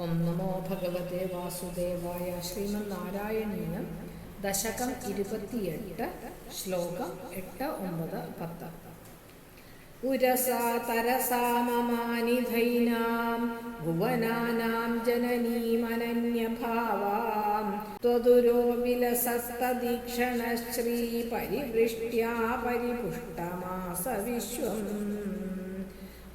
ഓം നമോ ഭഗവതേ വാസുദേവായ ശ്രീമന്നാരായണീന ദശകം ഇരുപത്തിയെട്ട് ശ്ലോകം എട്ട് ഒമ്പത് പത്ത്. ഉരസാ പരിവൃഷ്ട്യാ പരിപുഷ്ടമാസ വിശ്വം.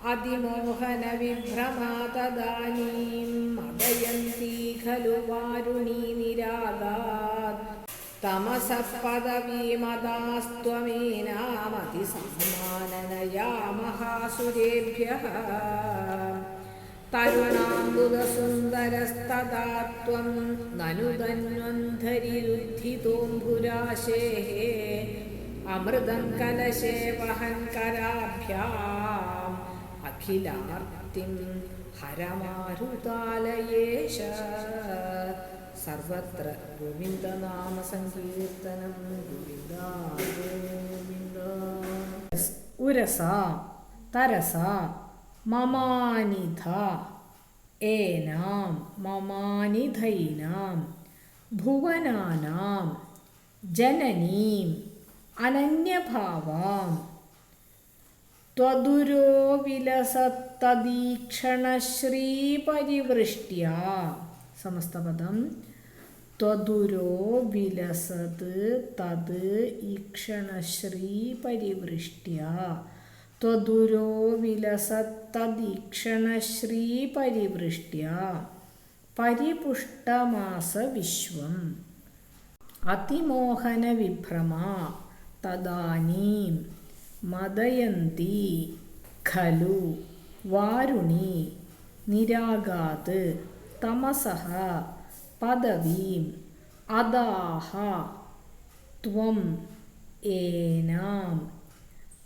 അതിമോഹനവിഭ്രമാ തദാനീം മദയന്തി ഖലു വാരുണീ നിരാഗാത്. തമസഃ പദവീമതാസ്ത്വമേനാമതിസമ്മാനനയാ മഹാസുരേഭ്യः തരുണാംബുദസുന്ദരസ്തദാ ത്വം നനു തന്വന്ധരിരുദ്ധിതോംഭുരാശേः വഹൻ കരാഭ്യാം അഖിലാർത്തിം ഹരമാരുതാലയേശ സർവത്ര ഗോവിന്ദനാമ സങ്കീർത്തനം ഗോവിന്ദ ഗോവിന്ദ ഉരസ തരസ മമാനിധ. ഏനാം മമാനിധൈനാം. ഭുവനാനാം ജനനീം അനന്യഭാവാം. ത്വദുരോ വിലസത്തദീക്ഷണശ്രീപരിവൃഷ്ട്യ സമസ്തപദം. ത്വദുരോ വിലസത് തത് ഈക്ഷണശ്രീപരിവൃഷ്ട്യ ത്വദുരോ വിലസത്തദീക്ഷണശ്രീപരിവൃഷ്ട്യ പരിപുഷ്ടമാസ വിശ്വം അതിമോഹനവിഭ്രമാ. തദാനീം. മദയന്തി ഖലു വാരുണി നിരാഗാത് തമസഹ പദവീം അദാഹ ത്വം ഏനാം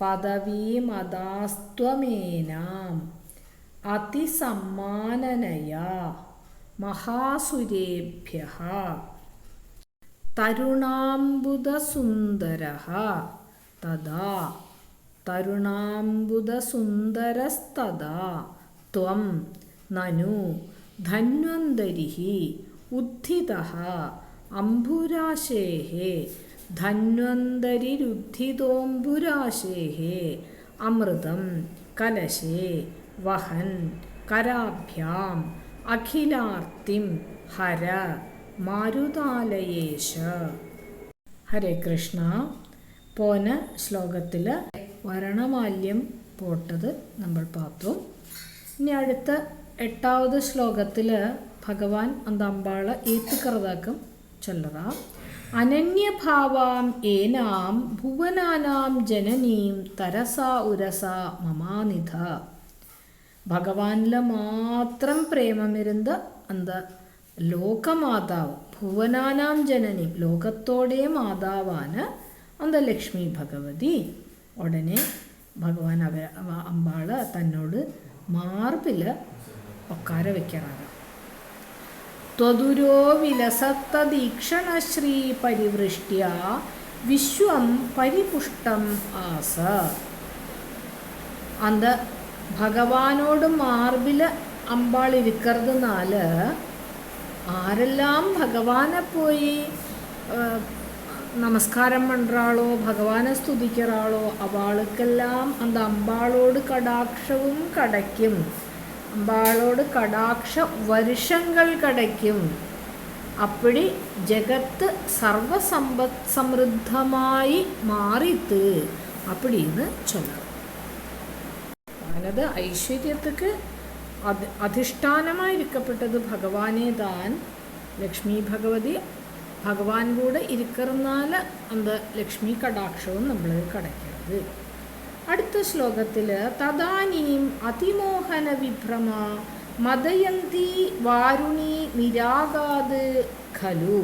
പദവീമദാസ്ത്വമേനാം അതിസമ്മാനനയാ മഹാസുരേഭ്യ തരുണാംബുദസുന്ദര തഥാ തരുണാംബുദസുന്ദരസ്തദാ ത്വം നനു ധന്വന്തരിः ഉദ്ധിതः അംബുരാശേः ധന്വന്തരിരുദ്ധിതോംബുരാശേः അമൃതം കലശേ വഹൻ കരാഭ്യാം അഖിലാർത്തിം ഹര മാരുതാലയേശ. ഹരേ കൃഷ്ണ. പോന ശ്ലോകത്തിൽ വരണമാല്യം പോട്ടത് നമ്മൾ പാത്തു ഇനി അടുത്ത എട്ടാവത് ശ്ലോകത്തിൽ ഭഗവാൻ അന്ത അമ്പാള ഏത്തുക്കറതാക്കും ചൊല്ലറ അനന്യഭാവാം ഏനാം ഭുവനാനാം ജനനീം തരസാ ഉരസ മമാനിധ. ഭഗവാനിൽ മാത്രം പ്രേമമിരുന്ന് അന്ത ലോകമാതാവ് ഭുവനാനാം ജനനീം ലോകത്തോടെ മാതാവാണ് അന്ത ലക്ഷ്മി ഭഗവതി. ഉടനെ ഭഗവാൻ അവ അമ്പാൾ തന്നോട് മാർബിൽ ഒക്കാര വെക്കാറാണ്. ത്വദുരോ വിലസത്തദീക്ഷണശ്രീ പരിവൃഷ്ട്യ വിശ്വം പരിപുഷ്ടം ആസ. അന്ത ഭഗവാനോട് മാർബിൽ അമ്പാൾ ഇരിക്കരുതെന്നാൽ ആരെല്ലാം ഭഗവാനെ പോയി നമസ്കാരം പണ്ടാളോ ഭഗവാനെ സ്തുതിക്കറാളോ അവൾക്കെല്ലാം അത് അമ്പാളോട് കടാക്ഷവും കടയ്ക്കും. അമ്പാളോട് കടാക്ഷ വരുഷങ്ങൾ കടയ്ക്കും. അപ്പടി ജഗത്ത് സർവസമ്പത് സമൃദ്ധമായി മാറിത്ത് അപ്പടിന്ന് ചൊല്ലണം. ഞാനത് അധിഷ്ഠാനമായി ഇരിക്കപ്പെട്ടത് ഭഗവാനെ താൻ ലക്ഷ്മി ഭഗവതി ഭഗവാൻ കൂടെ ഇരിക്കറന്നാല് അന്ത ലക്ഷ്മി കടാക്ഷവും നമ്മൾ കടയ്ക്കുന്നത് അടുത്ത ശ്ലോകത്തിൽ തദാനീം അതിമോഹന വിഭ്രമ മദയന്തി വാരുണി നിരാകാത് ഖലു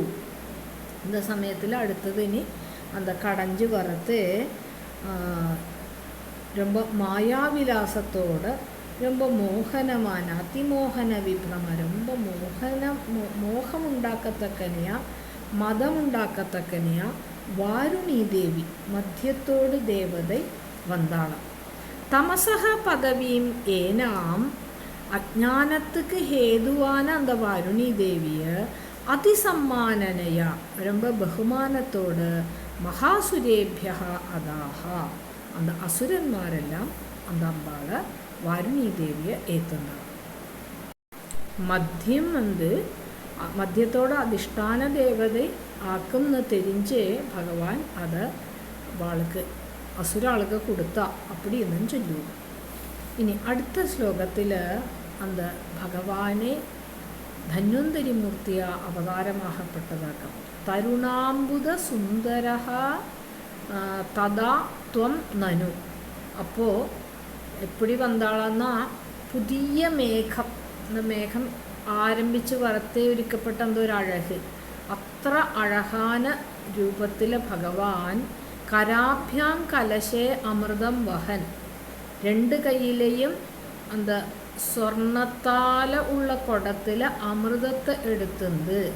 இந்த சமயத்தில் அடுத்தது இனி அந்த கடைஞ்சு வரத்து ரொம்ப மாயாவிலாசத்தோட ரொம்ப மோகனமான அதிமோகன விப்ரம ரொம்ப மோகன மோகம் உண்டாக்கத்தக்கனையா മതമുണ്ടാക്കത്തക്കനെയ വാരുണീദേവി മധ്യത്തോട് ദേവത വന്താള് തമസഹ പദവിയും ഏനാം அஜானத்துக்கு ஹேதுவான அந்த வருணி தேவியை அதிசம்மானனையா ரொம்ப பகுமானத்தோட மகாசுரேபியா அதாகா அந்த அசுரன்மாரெல்லாம் அந்த அம்பாளை வருணி தேவியை ஏற்றுனாங்க மத்தியம் வந்து മദ്യത്തോട് അധിഷ്ഠാന ദേവത ആക്കുമെന്ന് തെരിഞ്ച് ഭഗവാൻ അത് വാൾക്ക് അസുരാൾക്ക് കൊടുത്ത അപ്പടി എന്നും ചൊല്ലൂ. ഇനി അടുത്ത ശ്ലോകത്തിൽ അത് ഭഗവാനെ ധന്വന്തരി മൂർത്തിയ അവതാരമാകപ്പെട്ടതാക്കാം തരുണാംബുദ സുന്ദര തഥാ ത്വം നനു. അപ്പോൾ എപ്പടി വന്നാളെന്നാ പുതിയ മേഘം മേഘം ആരംഭിച്ച് വരത്തെ ഒരുക്കപ്പെട്ട എന്തോ ഒരു അഴക്. അത്ര അഴകാന രൂപത്തിൽ ഭഗവാൻ കരാഭ്യാം കലശേ അമൃതം വഹൻ. രണ്ട് കയ്യിലെയും എന്താ സ്വർണത്താല ഉള്ള കുടത്തിൽ അമൃതത്തെ എടുത്തുണ്ട്.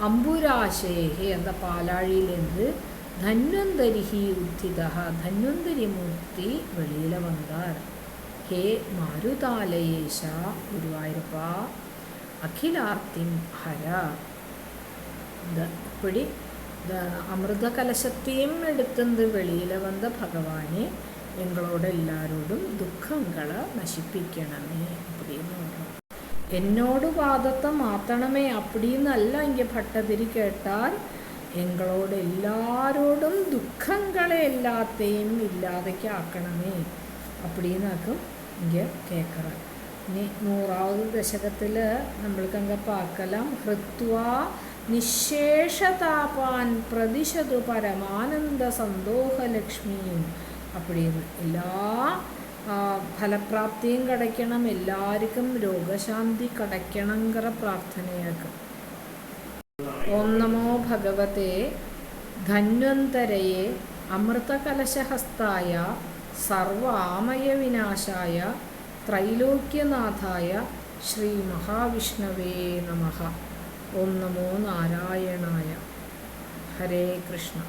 അമ്പുരാശേഹി എന്ന പാലാഴിയിലെന്ത്? ധന്വന്തരിഹി ഉദ്ധിത ധന്വന്തരിമൂർത്തി വെളിയിലെ വന്നാർ ഹേ മാരുതാലയേശ ഗുരുവായൂരപ്പ. അഖിലാർത്തിം ഹര. ഇപ്പടി അമൃത കലശത്തെയും എടുത്തത് വെളിയിൽ വന്ന ഭഗവാനെ എങ്ങളോട് എല്ലാരോടും ദുഃഖങ്ങളെ നശിപ്പിക്കണമേ അപ്പടിന്ന് എന്നോട് വാദത്തെ മാത്തണമേ അപ്പടിന്നല്ല എങ്കിൽ ഭട്ടതിരി കേട്ടാൽ എങ്ങളോട് എല്ലാരോടും ദുഃഖങ്ങളെ എല്ലാത്തെയും ഇല്ലാതെയാക്കണമേ അപ്പടിന്നാക്കും ഇങ്ങനെ കേൾക്കണം ഇനി നൂറാவது ദശകത്തിൽ നമ്മൾക്കങ്ങ് പാക്കലം ഹൃത്വ നിശേഷതാപാൻ പ്രതിശതു പരമാനന്ദ സന്തോഷലക്ഷ്മിയും അപ്പോഴേ എല്ലാ ഫലപ്രാപ്തിയും കിടക്കണം എല്ലാവർക്കും രോഗശാന്തി കിടക്കണങ്കറ പ്രാർത്ഥനയാക്കും. ഓം നമോ ഭഗവത്തെ ധന്വന്തരയെ അമൃതകലശഹസ്തായ സർവാമയ വിനാശായ ത്രൈലോക്യനാഥായ ശ്രീ മഹാവിഷ്ണവേ നമ. ഓം നമോ നാരായണായ. ഹരേ കൃഷ്ണ.